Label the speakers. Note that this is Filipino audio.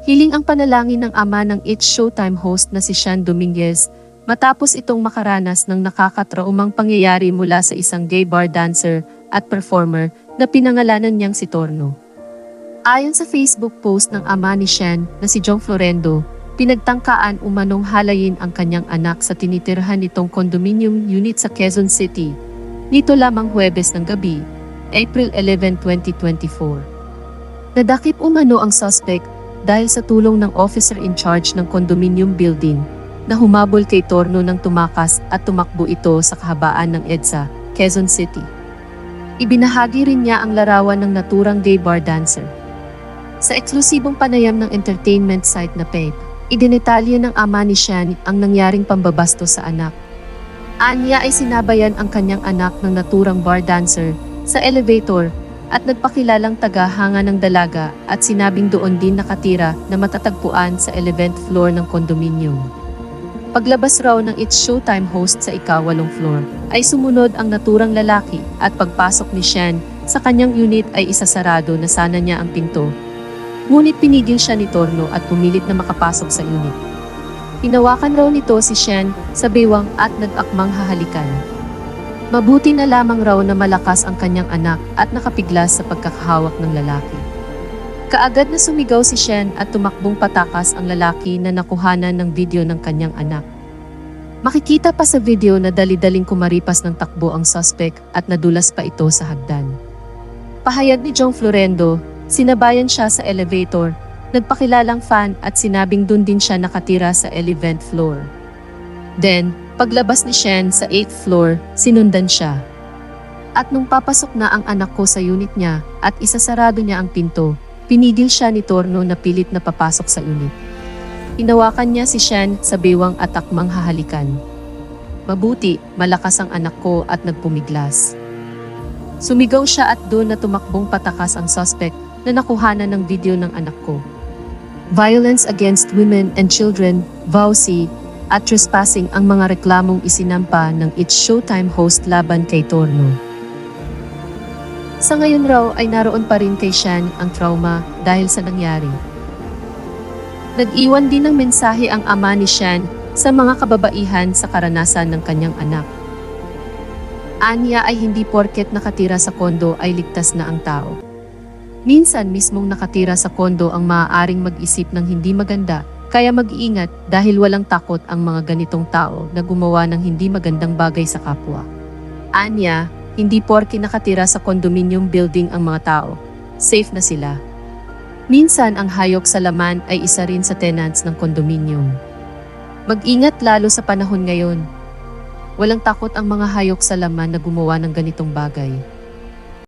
Speaker 1: Hiling ang panalangin ng ama ng It's Showtime host na si Sean Dominguez matapos itong makaranas ng nakakatraumang pangyayari mula sa isang gay bar dancer at performer na pinangalanan niyang si Torno. Ayon sa Facebook post ng ama ni Sean na si John Florendo, pinagtangkaan umanong halayin ang kanyang anak sa tinitirhan nitong condominium unit sa Quezon City. Nito lamang Huwebes ng gabi, April 11, 2024. Nadakip umano ang suspect dahil sa tulong ng officer in charge ng condominium building na humabol kay Torno ng tumakas at tumakbo ito sa kahabaan ng EDSA, Quezon City. Ibinahagi rin niya ang larawan ng naturang gay bar dancer. Sa eksklusibong panayam ng entertainment site na PEP, idinetalye ng ama ni Shan ang nangyaring pambabasto sa anak. Anya ay sinabayan ang kanyang anak ng naturang bar dancer sa elevator at nagpakilalang tagahanga ng dalaga at sinabing doon din nakatira na matatagpuan sa 11th floor ng kondominium. Paglabas raw ng It's Showtime host sa ikawalong floor, ay sumunod ang naturang lalaki at pagpasok ni Shan sa kanyang unit ay isasarado na sana niya ang pinto. Ngunit pinigil siya ni Torno at pumilit na makapasok sa unit. Hinawakan raw nito si Shen sa bewang at nag-akmang hahalikan. Mabuti na lamang raw na malakas ang kanyang anak at nakapiglas sa pagkakahawak ng lalaki. Kaagad na sumigaw si Shen at tumakbong patakas ang lalaki na nakuhanan ng video ng kanyang anak. Makikita pa sa video na dali-daling kumaripas ng takbo ang suspect at nadulas pa ito sa hagdan. Pahayag ni John Florendo, sinabayan siya sa elevator, nagpakilalang fan at sinabing dun din siya nakatira sa 11th floor. Then, paglabas ni Shen sa 8th floor, sinundan siya. At nung papasok na ang anak ko sa unit niya at isasarado niya ang pinto, pinigil siya ni Torno na pilit na papasok sa unit. Hinawakan niya si Shen sa bewang at akmang hahalikan. Mabuti, malakas ang anak ko at nagpumiglas. Sumigaw siya at doon na tumakbong patakas ang suspect na nakuhanan ng video ng anak ko. Violence against women and children, VAUSI, at trespassing ang mga reklamong isinampa ng It's Showtime host laban kay Torno. Sa ngayon raw ay naroon pa rin kay Shan ang trauma dahil sa nangyari. Nag-iwan din ng mensahe ang ama ni Shan sa mga kababaihan sa karanasan ng kanyang anak. Anya ay hindi porket nakatira sa kondo ay ligtas na ang tao. Minsan mismong nakatira sa kondo ang maaaring mag-isip ng hindi maganda, kaya mag-iingat dahil walang takot ang mga ganitong tao na gumawa ng hindi magandang bagay sa kapwa. Anya, hindi porke nakatira sa condominium building ang mga tao, safe na sila. Minsan ang hayok sa laman ay isa rin sa tenants ng condominium. Mag-ingat lalo sa panahon ngayon. Walang takot ang mga hayok sa laman na gumawa ng ganitong bagay.